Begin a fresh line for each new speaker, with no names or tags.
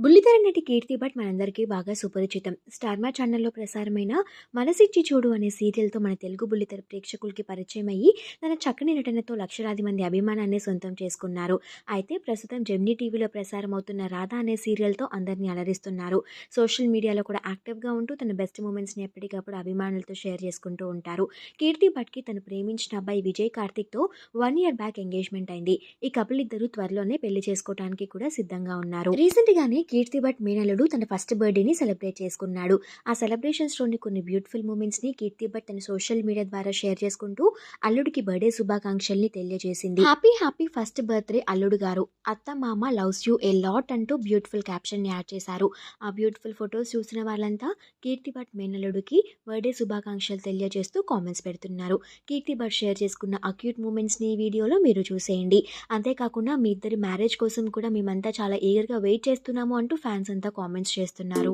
బుల్లితెర నటి కీర్తి భట్ మనందరికీ బాగా సుపరిచితం. స్టార్మా ఛానల్లో ప్రసారమైన మనసిచ్చి చూడు అనే సీరియల్తో మన తెలుగు బుల్లితెర ప్రేక్షకులకి పరిచయం అయ్యి తన చక్కని నటనతో లక్షలాది మంది అభిమానాన్ని సొంతం చేసుకున్నారు. అయితే ప్రస్తుతం జెమ్నీ టీవీలో ప్రసారం అవుతున్న రాధా అనే సీరియల్తో అందరినీ అలరిస్తున్నారు. సోషల్ మీడియాలో కూడా యాక్టివ్గా ఉంటూ తన బెస్ట్ మూమెంట్స్ని ఎప్పటికప్పుడు అభిమానులతో షేర్ చేసుకుంటూ ఉంటారు. కీర్తి భట్కి తను ప్రేమించిన అబ్బాయి విజయ్ కార్తిక్తో వన్ ఇయర్ బ్యాక్ ఎంగేజ్మెంట్ అయింది. ఈ కపుల్ ఇద్దరు త్వరలోనే పెళ్ళి చేసుకోవడానికి కూడా సిద్ధంగా ఉన్నారు. రీసెంట్గానే కీర్తి భట్ మేనలుడు తన ఫస్ట్ బర్త్డేని సెలబ్రేట్ చేసుకున్నాడు. ఆ సెలబ్రేషన్స్లోని కొన్ని బ్యూటిఫుల్ మూమెంట్స్ని కీర్తి భట్ తన సోషల్ మీడియా ద్వారా షేర్ చేసుకుంటూ అల్లుడికి బర్త్డే శుభాకాంక్షల్ని తెలియజేసింది. హ్యాపీ హ్యాపీ ఫస్ట్ బర్త్డే అల్లుడు గారు. అత్త మామ లవ్స్ యూ ఏ లాట్ అంటూ బ్యూటిఫుల్ క్యాప్షన్ని యాడ్ చేశారు. ఆ బ్యూటిఫుల్ ఫొటోస్ చూసిన వాళ్ళంతా కీర్తి భట్ మేనలుడికి బర్త్డే శుభాకాంక్షలు తెలియజేస్తూ కామెంట్స్ పెడుతున్నారు. కీర్తి భట్ షేర్ చేసుకున్న అక్యూట్ మూమెంట్స్ని ఈ వీడియోలో మీరు చూసేయండి. అంతేకాకుండా మీ ఇద్దరి మ్యారేజ్ కోసం కూడా మేమంతా చాలా ఈగర్గా వెయిట్ చేస్తున్నాము అంటూ ఫ్యాన్స్ అంతా కామెంట్స్ చేస్తున్నారు.